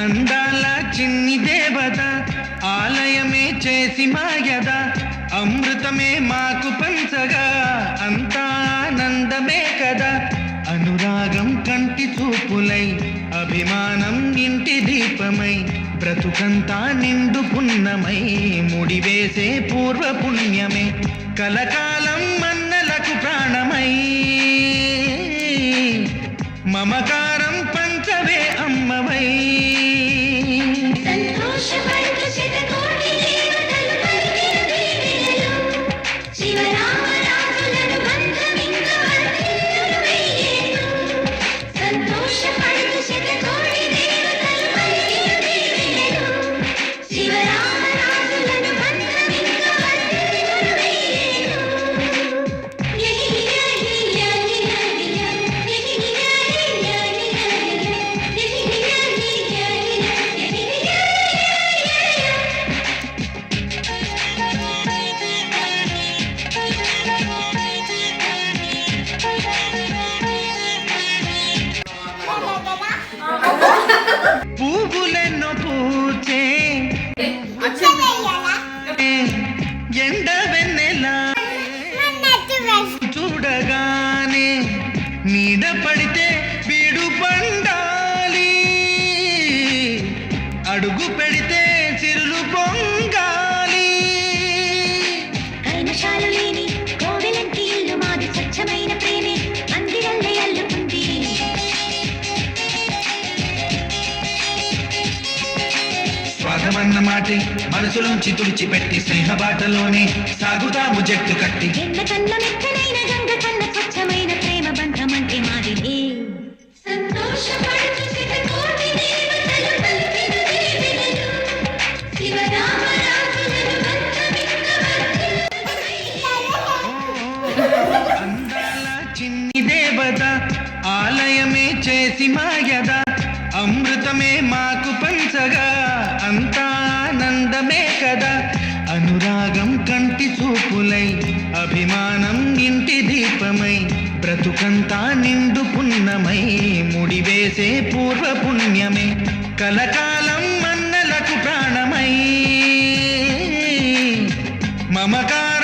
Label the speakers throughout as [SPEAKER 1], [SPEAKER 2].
[SPEAKER 1] అందాల చిన్ని దేవత ఆలయమే చేసి మాయదా. అమృతమే మాకు పంచగా అంతా ఆనందమే కదా. అనురాగం కంటి చూపులై అభిమానం ఇంటి దీపమై బ్రతుకంతా నిండు పున్నమై ముడివేసే పూర్వ పుణ్యమే కలకాలం మన్నలకు ప్రాణమై మమకారం పువ్వులెన్నో పూచే. ఎండ వెన్నెలా చూడగానే నీడ పడితే వీడు పండాలి. అడుగు పెడితే స్వాగమన్న మాటే మనసులోంచి తుడిచిపెట్టి స్నేహబాటలోనే సాగుతాము జట్టు కట్టి.
[SPEAKER 2] స్వచ్ఛమైన ప్రేమ బంధం అంటే మాది సంతోషపడుతు
[SPEAKER 1] ఆలయమే చేసి మాయద అమృతమే మాకు పంచగా. కదా. అనురాగం కంటి చూపులై అభిమానం ఇంటి దీపమై బ్రతుకంతా నిండు పున్నమై ముడివేసే పూర్వ పుణ్యమే కలకాలం మన్నలకు ప్రాణమై. మమకారం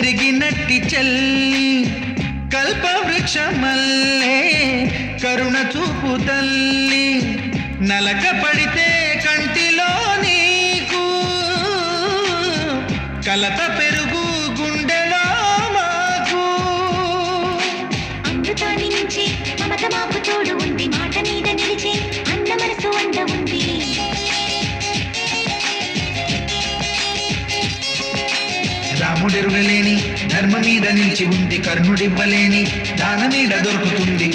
[SPEAKER 1] పెరిగినట్టి చెల్లి కల్ప వృక్షమల్లే కరుణ చూపు తల్లి. నలక పడితే కంటిలో నీకు కలత పెరుగు
[SPEAKER 2] గుండె
[SPEAKER 1] రాముడెరుగలేని ధర్మ మీద నిలిచి ఉంది కర్ణుడివ్వలేని దాన మీద దొరుకుతుంది